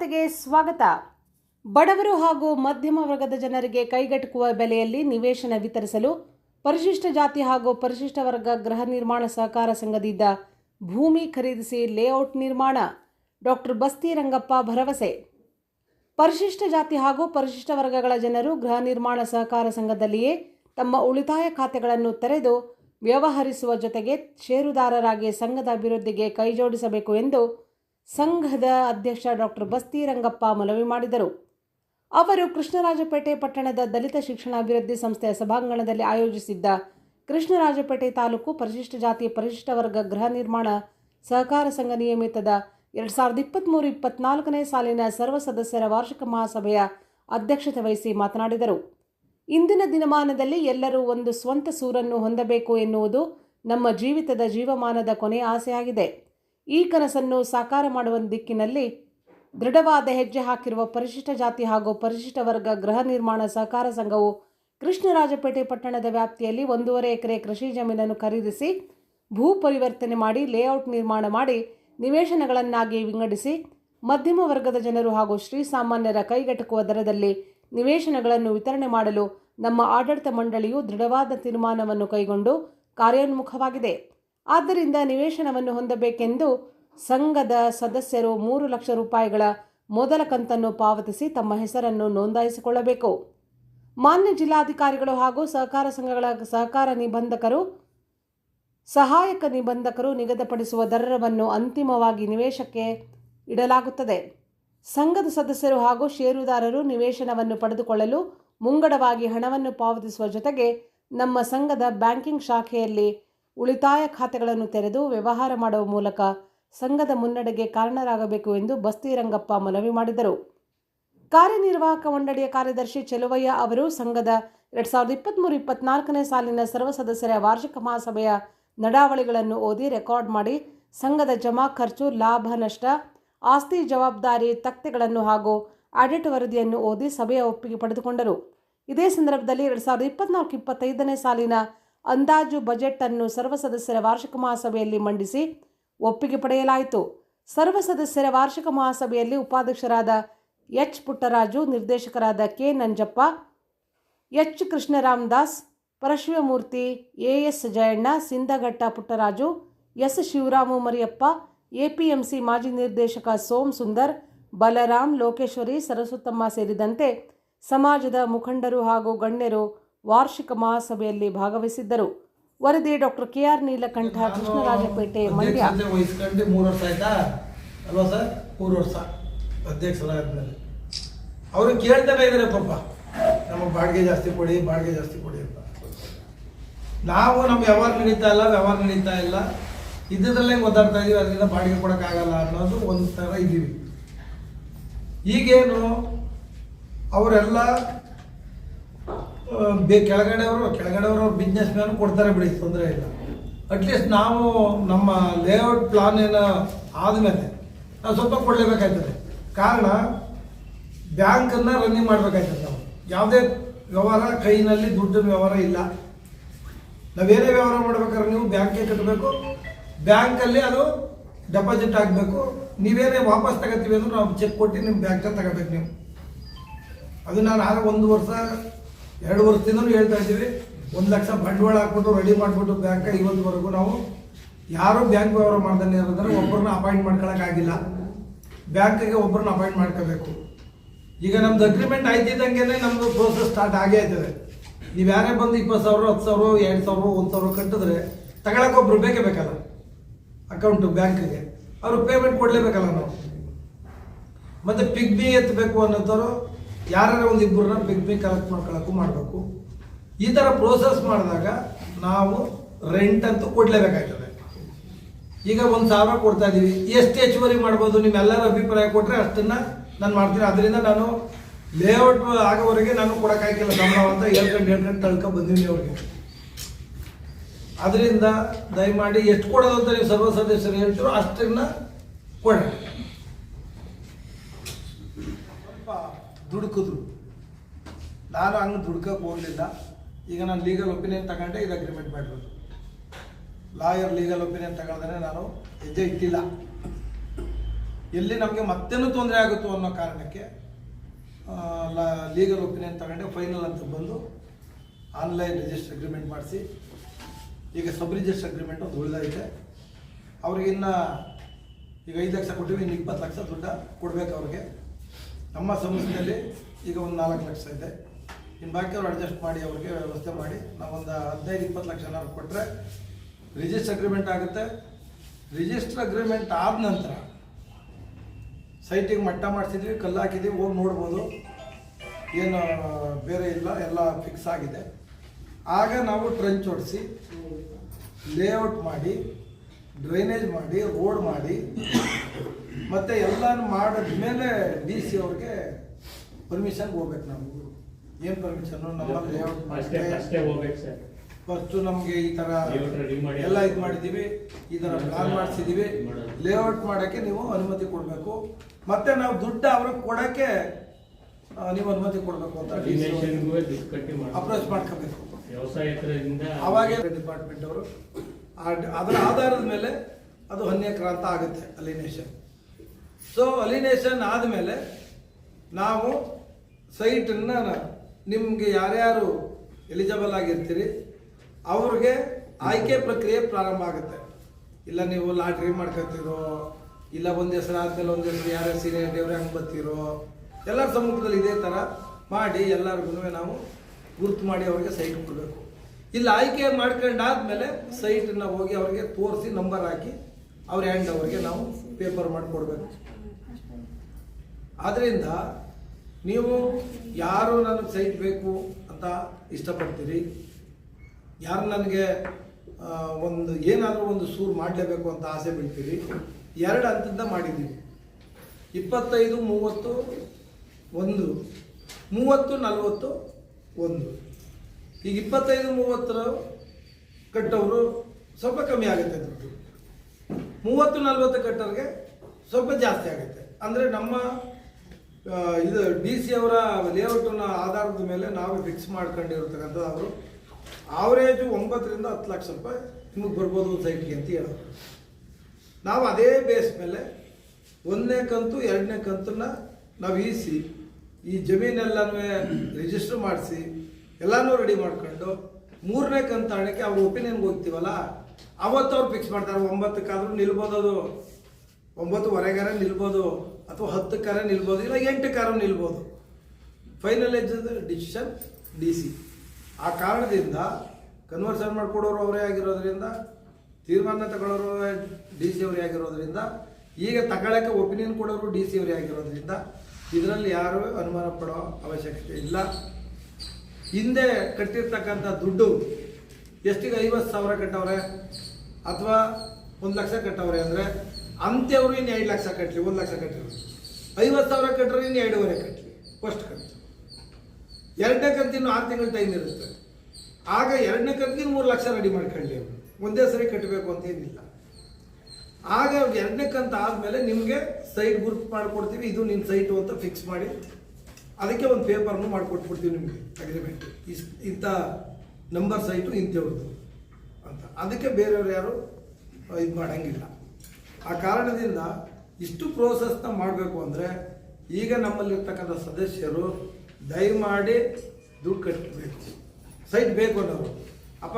ವಾರ್ತೆಗೆ ಸ್ವಾಗತ. ಬಡವರು ಹಾಗೂ ಮಧ್ಯಮ ವರ್ಗದ ಜನರಿಗೆ ಕೈಗೆಟುಕುವ ಬೆಲೆಯಲ್ಲಿ ನಿವೇಶನ ವಿತರಿಸಲು ಪರಿಶಿಷ್ಟ ಜಾತಿ ಹಾಗೂ ಪರಿಶಿಷ್ಟ ವರ್ಗ ಗೃಹ ನಿರ್ಮಾಣ ಸಹಕಾರ ಸಂಘದಿಂದ ಭೂಮಿ ಖರೀದಿಸಿ ಲೇಔಟ್ ನಿರ್ಮಾಣ. ಡಾಕ್ಟರ್ ಬಸ್ತಿ ರಂಗಪ್ಪ ಭರವಸೆ. ಪರಿಶಿಷ್ಟ ಜಾತಿ ಹಾಗೂ ಪರಿಶಿಷ್ಟ ವರ್ಗಗಳ ಜನರು ಗೃಹ ನಿರ್ಮಾಣ ಸಹಕಾರ ಸಂಘದಲ್ಲಿಯೇ ತಮ್ಮ ಉಳಿತಾಯ ಖಾತೆಗಳನ್ನು ತೆರೆದು ವ್ಯವಹರಿಸುವ ಜೊತೆಗೆ ಷೇರುದಾರರಾಗಿ ಸಂಘದ ಅಭಿವೃದ್ಧಿಗೆ ಕೈಜೋಡಿಸಬೇಕು ಎಂದು ಸಂಘದ ಅಧ್ಯಕ್ಷ ಡಾಕ್ಟರ್ ಬಸ್ತಿ ರಂಗಪ್ಪ ಮನವಿ ಮಾಡಿದರು. ಅವರು ಕೃಷ್ಣರಾಜಪೇಟೆ ಪಟ್ಟಣದ ದಲಿತ ಶಿಕ್ಷಣ ಅಭಿವೃದ್ಧಿ ಸಂಸ್ಥೆಯ ಸಭಾಂಗಣದಲ್ಲಿ ಆಯೋಜಿಸಿದ್ದ ಕೃಷ್ಣರಾಜಪೇಟೆ ತಾಲೂಕು ಪರಿಶಿಷ್ಟ ಜಾತಿ ಪರಿಶಿಷ್ಟ ವರ್ಗ ಗೃಹ ನಿರ್ಮಾಣ ಸಹಕಾರ ಸಂಘ ನಿಯಮಿತದ ಎರಡು ಸಾವಿರದ ಇಪ್ಪತ್ತ್ಮೂರು ಇಪ್ಪತ್ನಾಲ್ಕನೇ ಸಾಲಿನ ಸರ್ವ ಸದಸ್ಯರ ವಾರ್ಷಿಕ ಮಹಾಸಭೆಯ ಅಧ್ಯಕ್ಷತೆ ವಹಿಸಿ ಮಾತನಾಡಿದರು. ಇಂದಿನ ದಿನಮಾನದಲ್ಲಿ ಎಲ್ಲರೂ ಒಂದು ಸ್ವಂತ ಸೂರನ್ನು ಹೊಂದಬೇಕು ಎನ್ನುವುದು ನಮ್ಮ ಜೀವಿತದ ಜೀವಮಾನದ ಕೊನೆಯ ಆಸೆಯಾಗಿದೆ. ಈ ಕನಸನ್ನು ಸಾಕಾರ ಮಾಡುವ ದಿಕ್ಕಿನಲ್ಲಿ ದೃಢವಾದ ಹೆಜ್ಜೆ ಹಾಕಿರುವ ಪರಿಶಿಷ್ಟ ಜಾತಿ ಹಾಗೂ ಪರಿಶಿಷ್ಟ ವರ್ಗ ಗೃಹ ನಿರ್ಮಾಣ ಸಹಕಾರ ಸಂಘವು ಕೃಷ್ಣರಾಜಪೇಟೆ ಪಟ್ಟಣದ ವ್ಯಾಪ್ತಿಯಲ್ಲಿ ಒಂದೂವರೆ ಎಕರೆ ಕೃಷಿ ಜಮೀನನ್ನು ಖರೀದಿಸಿ ಭೂ ಪರಿವರ್ತನೆ ಮಾಡಿ ಲೇಔಟ್ ನಿರ್ಮಾಣ ಮಾಡಿ ನಿವೇಶನಗಳನ್ನಾಗಿ ವಿಂಗಡಿಸಿ ಮಧ್ಯಮ ವರ್ಗದ ಜನರು ಹಾಗೂ ಶ್ರೀ ಸಾಮಾನ್ಯರ ಕೈಗೆಟುಕುವ ದರದಲ್ಲಿ ನಿವೇಶನಗಳನ್ನು ವಿತರಣೆ ಮಾಡಲು ನಮ್ಮ ಆಡಳಿತ ಮಂಡಳಿಯು ದೃಢವಾದ ತೀರ್ಮಾನವನ್ನು ಕೈಗೊಂಡು ಕಾರ್ಯೋನ್ಮುಖವಾಗಿದೆ. ಆದ್ದರಿಂದ ನಿವೇಶನವನ್ನು ಹೊಂದಬೇಕೆಂದು ಸಂಘದ ಸದಸ್ಯರು ಮೂರು ಲಕ್ಷ ರೂಪಾಯಿಗಳ ಮೊದಲ ಕಂತನ್ನು ಪಾವತಿಸಿ ತಮ್ಮ ಹೆಸರನ್ನು ನೋಂದಾಯಿಸಿಕೊಳ್ಳಬೇಕು. ಮಾನ್ಯ ಜಿಲ್ಲಾಧಿಕಾರಿಗಳು ಹಾಗೂ ಸಹಕಾರ ಸಂಘಗಳ ಸಹಕಾರ ನಿಬಂಧಕರು, ಸಹಾಯಕ ನಿಬಂಧಕರು ನಿಗದಿಪಡಿಸುವ ದರವನ್ನು ಅಂತಿಮವಾಗಿ ನಿವೇಶಕ್ಕೆ ಇಡಲಾಗುತ್ತದೆ. ಸಂಘದ ಸದಸ್ಯರು ಹಾಗೂ ಷೇರುದಾರರು ನಿವೇಶನವನ್ನು ಪಡೆದುಕೊಳ್ಳಲು ಮುಂಗಡವಾಗಿ ಹಣವನ್ನು ಪಾವತಿಸುವ ಜೊತೆಗೆ ನಮ್ಮ ಸಂಘದ ಬ್ಯಾಂಕಿಂಗ್ ಶಾಖೆಯಲ್ಲಿ ಉಳಿತಾಯ ಖಾತೆಗಳನ್ನು ತೆರೆದು ವ್ಯವಹಾರ ಮಾಡುವ ಮೂಲಕ ಸಂಘದ ಮುನ್ನಡೆಗೆ ಕಾರಣರಾಗಬೇಕು ಎಂದು ಬಸ್ತಿ ರಂಗಪ್ಪ ಮನವಿ ಮಾಡಿದರು. ಕಾರ್ಯನಿರ್ವಾಹಕ ಮಂಡಳಿಯ ಕಾರ್ಯದರ್ಶಿ ಚೆಲುವಯ್ಯ ಅವರು ಸಂಘದ ಎರಡು ಸಾವಿರದ ಇಪ್ಪತ್ತ್ಮೂರು ಇಪ್ಪತ್ನಾಲ್ಕನೇ ಸಾಲಿನ ಸರ್ವ ಸದಸ್ಯರ ವಾರ್ಷಿಕ ಮಹಾಸಭೆಯ ನಡಾವಳಿಗಳನ್ನು ಓದಿ ರೆಕಾರ್ಡ್ ಮಾಡಿ ಸಂಘದ ಜಮಾ ಖರ್ಚು, ಲಾಭ, ನಷ್ಟ, ಆಸ್ತಿ ಜವಾಬ್ದಾರಿ, ತಕ್ತೆಗಳನ್ನು ಹಾಗೂ ಆಡಿಟ್ ವರದಿಯನ್ನು ಓದಿ ಸಭೆಯ ಒಪ್ಪಿಗೆ ಪಡೆದುಕೊಂಡರು. ಇದೇ ಸಂದರ್ಭದಲ್ಲಿ ಎರಡು ಸಾವಿರದ ಇಪ್ಪತ್ನಾಲ್ಕು ಇಪ್ಪತ್ತೈದನೇ ಸಾಲಿನ ಅಂದಾಜು ಬಜೆಟ್ ಅನ್ನು ಸರ್ವ ಸದಸ್ಯರ ವಾರ್ಷಿಕ ಮಹಾಸಭೆಯಲ್ಲಿ ಮಂಡಿಸಿ ಒಪ್ಪಿಗೆ ಪಡೆಯಲಾಯಿತು. ಸರ್ವ ಸದಸ್ಯರ ವಾರ್ಷಿಕ ಮಹಾಸಭೆಯಲ್ಲಿ ಉಪಾಧ್ಯಕ್ಷರಾದ ಎಚ್. ಪುಟ್ಟರಾಜು, ನಿರ್ದೇಶಕರಾದ K. Nanjappa, H. Krishnaram Das Parashivamurthy A. S. Jayanna Sindaghatta Puttaraju, S. Shivaramu Mariyappa APMC ಮಾಜಿ ನಿರ್ದೇಶಕ ಸೋಮ್ ಸುಂದರ್, ಬಲರಾಮ್ ಲೋಕೇಶ್ವರಿ, ಸರಸ್ವತಮ್ಮ ಸೇರಿದಂತೆ ಸಮಾಜದ ಮುಖಂಡರು ಹಾಗೂ ಗಣ್ಯರು ವಾರ್ಷಿಕ ಮಹಾಸಭೆಯಲ್ಲಿ ಭಾಗವಹಿಸಿದ್ದರು. ವರದಿ doctor K R Neelakantha Krishnarajapete Mandya. ವಹಿಸ್ಕೊಂಡು ಮೂರು ವರ್ಷ ಆಯ್ತಾ? ಅಲ್ವಾ ಸರ್? ಮೂರು ವರ್ಷ ಅಧ್ಯಕ್ಷರಾದ್ಮೇಲೆ. ಅವರು ಕೇಳ್ತಾನೆ ಇದ್ದಾರೆ ಪಾಪ. ನಮಗೆ ಬಾಡಿಗೆ ಜಾಸ್ತಿ ಕೊಡಿ ಬಾಡಿಗೆ ಜಾಸ್ತಿ ಕೊಡಿ ಅಂತ. ನಾವು ನಮ್ಗೆ ವ್ಯವಹಾರ ನಡೀತಾ ಇಲ್ಲ ವ್ಯವಹಾರ ನಡೀತಾ ಇಲ್ಲ ಇದ್ದದಲ್ಲೇ ಗೊತ್ತಾಗ್ತಾ ಇದೀವಿ ಅದರಿಂದ ಬಾಡಿಗೆ ಕೊಡೋಕ್ಕಾಗಲ್ಲ ಅನ್ನೋದು ಒಂದು ಥರ ಇದ್ದೀವಿ. ಈಗೇನು ಅವರೆಲ್ಲ ಬೇ ಕೆಳಗಡೆಯವರು ಕೆಳಗಡೆಯವರು ಬಿಸ್ನೆಸ್ ಮ್ಯಾನ್ ಕೊಡ್ತಾರೆ ಬಿಡಿ, ತೊಂದರೆ ಇಲ್ಲ. ಅಟ್ಲೀಸ್ಟ್ ನಾವು ನಮ್ಮ ಲೇಔಟ್ ಪ್ಲಾನ್ ಏನೋ ಆದಮೇಲೆ ನಾವು ಸ್ವಲ್ಪ ಕೊಡಲೇಬೇಕಾಯ್ತದೆ. ಕಾರಣ ಬ್ಯಾಂಕನ್ನು ರನ್ನಿಂಗ್ ಮಾಡಬೇಕಾಯ್ತದೆ ನಾವು. ಯಾವುದೇ ವ್ಯವಹಾರ, ಕೈನಲ್ಲಿ ದುಡ್ಡಿನ ವ್ಯವಹಾರ ಇಲ್ಲ. ನಾವೇನೇ ವ್ಯವಹಾರ ಮಾಡ್ಬೇಕಾದ್ರೆ ನೀವು ಬ್ಯಾಂಕಿಗೆ ಕಟ್ಟಬೇಕು ಬ್ಯಾಂಕಲ್ಲಿ ಅದು ಡೆಪಾಸಿಟ್ ಆಗಬೇಕು ನೀವೇನೇ ವಾಪಸ್ ತಗೋತೀವಿ ಅಂದ್ರೆ ನಾವು ಚೆಕ್ ಕೊಟ್ಟು ನಿಮ್ಮ ಬ್ಯಾಂಕಲ್ಲಿ ತಗೋಬೇಕು ನೀವು. ಅದು ನಾನು ಆಗ ಒಂದು ವರ್ಷ ಎರಡು ವರ್ಷದಿಂದಲೂ ಹೇಳ್ತಾ ಇದ್ದೀವಿ, ಒಂದು ಲಕ್ಷ ಬಂಡವಾಳ ಹಾಕ್ಬಿಟ್ಟು ರೆಡಿ ಮಾಡಿಬಿಟ್ಟು ಬ್ಯಾಂಕ್ ಇವತ್ತುವರೆಗೂ ನಾವು ಯಾರೂ ಬ್ಯಾಂಕ್ ವ್ಯವಹಾರ ಮಾಡ್ದಲ್ಲಿ ಇರೋದ್ರೆ ಒಬ್ಬರನ್ನ ಅಪಾಯಿಂಟ್ ಮಾಡ್ಕೊಳಕ್ಕಾಗಿಲ್ಲ ಬ್ಯಾಂಕಿಗೆ ಒಬ್ಬರನ್ನ ಅಪಾಯಿಂಟ್ ಮಾಡ್ಕೋಬೇಕು. ಈಗ ನಮ್ದು ಅಗ್ರಿಮೆಂಟ್ ಆಯ್ತಿದ್ದಂಗೆ ನಮ್ಮದು ಪ್ರೋಸೆಸ್ ಸ್ಟಾರ್ಟ್ ಆಗೇ ಆಯ್ತದೆ. ನೀವು ಯಾರೇ ಬಂದು ಇಪ್ಪತ್ತು ಸಾವಿರ, ಹತ್ತು ಸಾವಿರ, ಎರಡು ಸಾವಿರ, ಒಂದು ಸಾವಿರ ಕಟ್ಟಿದ್ರೆ ತಗೊಳಕ್ಕೆ ಒಬ್ರು ಬೇಕೇ ಬೇಕಲ್ಲ ಅಕೌಂಟು ಬ್ಯಾಂಕಿಗೆ ಅವರು ಪೇಮೆಂಟ್ ಕೊಡಲೇಬೇಕಲ್ಲ ನಾವು. ಮತ್ತೆ ಪಿಗ್ಮಿ ಎತ್ತಬೇಕು ಅನ್ನೋದವರು ಯಾರು ಒಂದು ಇಬ್ಬರನ್ನ ಬಿಗ್ ಕಲೆಕ್ಟ್ ಮಾಡ್ಕೊಳ್ಳೋಕ್ಕೂ ಮಾಡಬೇಕು. ಈ ಥರ ಪ್ರೋಸೆಸ್ ಮಾಡಿದಾಗ ನಾವು ರೆಂಟ್ ಅಂತೂ ಕೊಡಲೇಬೇಕಾಗ್ತದೆ. ಈಗ ಒಂದು ಸಾವಿರ ಕೊಡ್ತಾ ಇದ್ದೀವಿ ಎಷ್ಟು ಹೆಚ್ಚುವರಿ ಮಾಡ್ಬೋದು? ನಿಮ್ಮೆಲ್ಲರ ಅಭಿಪ್ರಾಯ ಕೊಟ್ಟರೆ ಅಷ್ಟನ್ನು ನಾನು ಮಾಡ್ತೀನಿ. ಅದರಿಂದ ನಾನು ಲೇಔಟ್ ಆಗೋವರೆಗೆ ನಾನು ಕೊಡೋಕ್ಕಾಗಿಲ್ಲ ಸಂಭವ ಅಂತ ಹೇಳ್ಕೊಂಡು ಹೇಳ್ಕೊಂಡು ತಳ್ಕ ಬಂದೀನಿ ಅವ್ರಿಗೆ. ಅದರಿಂದ ದಯಮಾಡಿ ಎಷ್ಟು ಕೊಡೋದು ಅಂತ ನೀವು ಸರ್ವ ಸದಸ್ಯರು ಹೇಳ್ತೀರೋ ಅಷ್ಟನ್ನು ಕೊಡಿ ಸ್ವಲ್ಪ ದುಡುಕಿದ್ರು. ನಾನು ಹಂಗೆ ದುಡ್ಕಕ್ಕೆ ಹೋಗಲಿಲ್ಲ. ಈಗ ನಾನು ಲೀಗಲ್ ಒಪಿನಿಯನ್ ತಗೊಂಡೆ, ಇದು ಅಗ್ರಿಮೆಂಟ್ ಮಾಡಿರೋದು. ಲಾಯರ್ ಲೀಗಲ್ ಒಪಿನಿಯನ್ ತಗೊಳ್ದೇ ನಾನು ಹೆಜ್ಜೆ ಇಟ್ಟಿಲ್ಲ. ಎಲ್ಲಿ ನಮಗೆ ಮತ್ತೇನು ತೊಂದರೆ ಆಗುತ್ತೋ ಅನ್ನೋ ಕಾರಣಕ್ಕೆ ಲೀಗಲ್ ಒಪಿನಿಯನ್ ತಗೊಂಡೆ ಫೈನಲ್ ಅಂತ ಬಂದು ಆನ್ಲೈನ್ ರಿಜಿಸ್ಟರ್ ಅಗ್ರಿಮೆಂಟ್ ಮಾಡಿಸಿ, ಈಗ ಸಬ್ ರಿಜಿಸ್ಟರ್ ಅಗ್ರಿಮೆಂಟ್ ಒಂದು ಉಳಿದೈತೆ. ಅವ್ರಿಗಿನ್ನ ಈಗ ಐದು ಲಕ್ಷ ಕೊಟ್ಟಿವಿ, ಇನ್ನು ಇಪ್ಪತ್ತು ಲಕ್ಷ ದುಡ್ಡು ಕೊಡಬೇಕು ಅವ್ರಿಗೆ. ನಮ್ಮ ಸಂಸ್ಥೆಯಲ್ಲಿ ಈಗ ಒಂದು ನಾಲ್ಕು ಲಕ್ಷ ಇದೆ. ಇನ್ನು ಬಾಕಿ ಅವ್ರು ಅಡ್ಜಸ್ಟ್ ಮಾಡಿ ಅವ್ರಿಗೆ ವ್ಯವಸ್ಥೆ ಮಾಡಿ. ನಾವೊಂದು ಹದಿನೈದು, ಇಪ್ಪತ್ತು ಲಕ್ಷ ಏನಾದ್ರು ಕೊಟ್ಟರೆ ರಿಜಿಸ್ಟರ್ ಅಗ್ರಿಮೆಂಟ್ ಆಗುತ್ತೆ. ರಿಜಿಸ್ಟರ್ ಅಗ್ರಿಮೆಂಟ್ ಆದ ನಂತರ ಸೈಟಿಗೆ ಮಟ್ಟ ಮಾಡಿಸಿದ್ವಿ, ಕಲ್ಲು ಹಾಕಿದ್ವಿ, ಹೋಗಿ ನೋಡ್ಬೋದು. ಏನು ಬೇರೆ ಇಲ್ಲ, ಎಲ್ಲ ಫಿಕ್ಸ್ ಆಗಿದೆ. ಆಗ ನಾವು ಟ್ರೆಂಚ್ ಹೊಡಿಸಿ ಲೇಔಟ್ ಮಾಡಿ ಡ್ರೈನೇಜ್ ಮಾಡಿ ರೋಡ್ ಮಾಡಿ ಮತ್ತೆ ಎಲ್ಲಾನು ಮಾಡಿದ್ಮೇಲೆ ಡಿ ಸಿ ಅವ್ರಿಗೆ ಪರ್ಮಿಷನ್ ಹೋಗ್ಬೇಕು ನಾವು ಏನು ನಮ್ಮ ಹೋಗ್ಬೇಕು ಸರ್. ಫಸ್ಟ್ ನಮಗೆ ಈ ತರ ಎಲ್ಲ ಇದು ಮಾಡಿದ್ದೀವಿ ಈ ತರ ಪ್ಲಾನ್ ಮಾಡಿಸಿದೀವಿ. ಲೇಔಟ್ ಮಾಡಕ್ಕೆ ನೀವು ಅನುಮತಿ ಕೊಡಬೇಕು. ಮತ್ತೆ ನಾವು ದುಡ್ಡು ಅವ್ರಿಗೆ ಕೊಡಕ್ಕೆ ನೀವು ಅನುಮತಿ ಕೊಡಬೇಕು ಅಂತ ಅಪ್ರೋಚ್ ಮಾಡ್ಕೋಬೇಕು. ವ್ಯವಸಾಯ ಅವಾಗೆ ಡಿಪಾರ್ಟ್ಮೆಂಟ್ ಅವರು ಅದರ ಆಧಾರದ ಮೇಲೆ ಅದು ಹನ್ಯಕ್ರಾಂತ ಆಗುತ್ತೆ, ಅಲಿನೇಷನ್. ಸೊ ಅಲಿನೇಷನ್ ಆದಮೇಲೆ ನಾವು ಸೈಟನ್ನು ನಿಮಗೆ ಯಾರ್ಯಾರು ಎಲಿಜಿಬಲ್ ಆಗಿರ್ತೀರಿ, ಅವ್ರಿಗೆ ಆಯ್ಕೆ ಪ್ರಕ್ರಿಯೆ ಪ್ರಾರಂಭ ಆಗುತ್ತೆ. ಇಲ್ಲ ನೀವು ಲಾಟ್ರಿ ಮಾಡ್ಕೊತೀರೋ, ಇಲ್ಲ ಒಂದು ಹೆಸರು ಆದ್ಮೇಲೆ ಒಂದು ಹೆಸರು ಯಾರ್ಯಾರು ಸೀನಿಯರ್ ದೇವ್ರ ಹಂಗೆ ಬರ್ತೀರೋ, ಎಲ್ಲರ ಸಮ್ಮುಖದಲ್ಲಿ ಇದೇ ಥರ ಮಾಡಿ ಎಲ್ಲರಿಗೂ ನಾವು ಗುರುತು ಮಾಡಿ ಅವ್ರಿಗೆ ಸೈಟ್ ಕೊಡಬೇಕು. ಇಲ್ಲ, ಆಯ್ಕೆ ಮಾಡ್ಕೊಂಡಾದ್ಮೇಲೆ ಸೈಟನ್ನ ಹೋಗಿ ಅವ್ರಿಗೆ ತೋರಿಸಿ ನಂಬರ್ ಹಾಕಿ ಅವ್ರ ಹ್ಯಾಂಡ್ ಅವರಿಗೆ ನಾವು ಪೇಪರ್ ಮಾಡಿಕೊಡ್ಬೇಕು. ಆದ್ದರಿಂದ ನೀವು ಯಾರು ನನಗೆ ಸೈಟ್ ಬೇಕು ಅಂತ ಇಷ್ಟಪಡ್ತೀರಿ? ಯಾರು ನನಗೆ ಒಂದು ಏನಾದರೂ ಒಂದು ಸೂರು ಮಾಡಲೇಬೇಕು ಅಂತ ಆಸೆ ಬಿಡ್ತೀರಿ? ಎರಡು ಹಂತದಿಂದ ಮಾಡಿದ್ದೀವಿ ಇಪ್ಪತ್ತೈದು, ಮೂವತ್ತು, ಒಂದು. ಮೂವತ್ತು, ನಲವತ್ತು, ಒಂದು. ಈಗ ಇಪ್ಪತ್ತೈದು, ಮೂವತ್ತರ ಕಟ್ಟವರು ಸ್ವಲ್ಪ ಕಮ್ಮಿ ಆಗುತ್ತೆ ದುಡ್ಡು. ಮೂವತ್ತು, ನಲ್ವತ್ತು ಕಟ್ಟೋರಿಗೆ ಸ್ವಲ್ಪ ಜಾಸ್ತಿ ಆಗುತ್ತೆ. ಅಂದರೆ ನಮ್ಮ ಇದು ಡಿ ಸಿ ಅವರ ಲೇಔಟನ್ನ ಆಧಾರದ ಮೇಲೆ ನಾವು ಫಿಕ್ಸ್ ಮಾಡ್ಕೊಂಡಿರ್ತಕ್ಕಂಥದ್ದು ಅವರು ಆವರೇಜು ಒಂಬತ್ತರಿಂದ ಹತ್ತು ಲಕ್ಷ ರೂಪಾಯಿ ನಿಮಗೆ ಬರ್ಬೋದು ಸೈಟ್ಗೆ ಅಂತ ಹೇಳೋದು. ನಾವು ಅದೇ ಬೇಸ್ ಮೇಲೆ ಒಂದನೇ ಕಂತು, ಎರಡನೇ ಕಂತನ್ನು ನಾವು ಈಸಿ, ಈ ಜಮೀನೆಲ್ಲನೂ ರಿಜಿಸ್ಟರ್ ಮಾಡಿಸಿ ಎಲ್ಲನೂ ರೆಡಿ ಮಾಡ್ಕೊಂಡು ಮೂರನೇ ಕಂತಾಣಕ್ಕೆ ಅವ್ರ ಒಪಿನಿಯನ್ಗೆ ಹೋಗ್ತೀವಲ್ಲ, ಅವತ್ತು ಅವ್ರು ಫಿಕ್ಸ್ ಮಾಡ್ತಾರೆ, ಒಂಬತ್ತಕ್ಕಾದ್ರೂ ನಿಲ್ಬೋದು ಅದು ಒಂಬತ್ತುವರೆಗಾರ ನಿಲ್ಬೋದು, ಅಥವಾ ಹತ್ತಕ್ಕಾರ ನಿಲ್ಬೋದು, ಇಲ್ಲ ಎಂಟಕ್ಕಾರ ನಿಲ್ಬೋದು. ಫೈನಲ್ ಡಿಸಿಷನ್ ಡಿ ಸಿ ಆ ಕಾರಣದಿಂದ ಕನ್ವರ್ಷನ್ ಮಾಡಿಕೊಡೋರು ಅವರೇ ಆಗಿರೋದ್ರಿಂದ, ತೀರ್ಮಾನ ತಗೊಳ್ಳೋರು ಡಿ ಸಿ ಅವರೇ ಆಗಿರೋದ್ರಿಂದ, ಈಗ ತಗೊಳ್ಳೋಕ್ಕೆ ಒಪಿನಿಯನ್ ಕೊಡೋರು ಡಿ ಸಿ ಅವರೇ ಆಗಿರೋದ್ರಿಂದ, ಇದರಲ್ಲಿ ಯಾರು ಅನುಮಾನ ಪಡೋ ಅವಶ್ಯಕತೆ ಇಲ್ಲ. ಹಿಂದೆ ಕಟ್ಟಿರ್ತಕ್ಕಂಥ ದುಡ್ಡು ಎಷ್ಟಿಗೆ ಐವತ್ತು ಸಾವಿರ ಕಟ್ಟವ್ರೆ ಅಥವಾ ಒಂದು ಲಕ್ಷ ಕಟ್ಟವ್ರೆ ಅಂದರೆ ಅಂತ್ಯವರು ಇನ್ನು ಎರಡು ಲಕ್ಷ ಕಟ್ಟಲಿ ಒಂದು ಲಕ್ಷ ಕಟ್ಟಲಿ ಐವತ್ತು ಸಾವಿರ ಕಟ್ಟರೆ ಇನ್ನು ಎರಡೂವರೆ ಕಟ್ಟಲಿ ಫಸ್ಟ್ ಕಂತು ಎರಡನೇ ಕಂತಿನ ಆರು ತಿಂಗಳು ಟೈಮ್ ಇರುತ್ತೆ. ಆಗ ಎರಡನೇ ಕಂತಿನ ಮೂರು ಲಕ್ಷ ರೆಡಿ ಮಾಡ್ಕೊಳ್ಳಿ. ಅವರು ಒಂದೇ ಸರಿ ಕಟ್ಟಬೇಕು ಅಂತ ಏನಿಲ್ಲ. ಆಗ ಎರಡನೇ ಕಂತು ಆದಮೇಲೆ ನಿಮಗೆ ಸೈಟ್ ಗುರುತು ಮಾಡಿಕೊಡ್ತೀವಿ, ಇದು ನಿಮ್ಮ ಸೈಟು ಅಂತ ಫಿಕ್ಸ್ ಮಾಡಿ. ಅದಕ್ಕೆ ಒಂದು ಪೇಪರ್ನು ಮಾಡಿಕೊಟ್ಬಿಡ್ತೀವಿ ನಿಮಗೆ ಅಗ್ರಿಮೆಂಟ್ ಇಸ್ ಇಂಥ ನಂಬರ್ ಸೈಟು ಇಂಥವ್ರದ್ದು ಅಂತ. ಅದಕ್ಕೆ ಬೇರೆಯವ್ರು ಯಾರು ಇದು ಮಾಡೋಂಗಿಲ್ಲ. ಆ ಕಾರಣದಿಂದ ಇಷ್ಟು ಪ್ರೋಸೆಸ್ನ ಮಾಡಬೇಕು ಅಂದರೆ ಈಗ ನಮ್ಮಲ್ಲಿರ್ತಕ್ಕಂಥ ಸದಸ್ಯರು ದಯಮಾಡಿ ದುಡ್ಡು ಕಟ್ಟಬೇಕು ಸೈಟ್ ಬೇಕು ಅನ್ನೋರು. ಅಪ್ಪ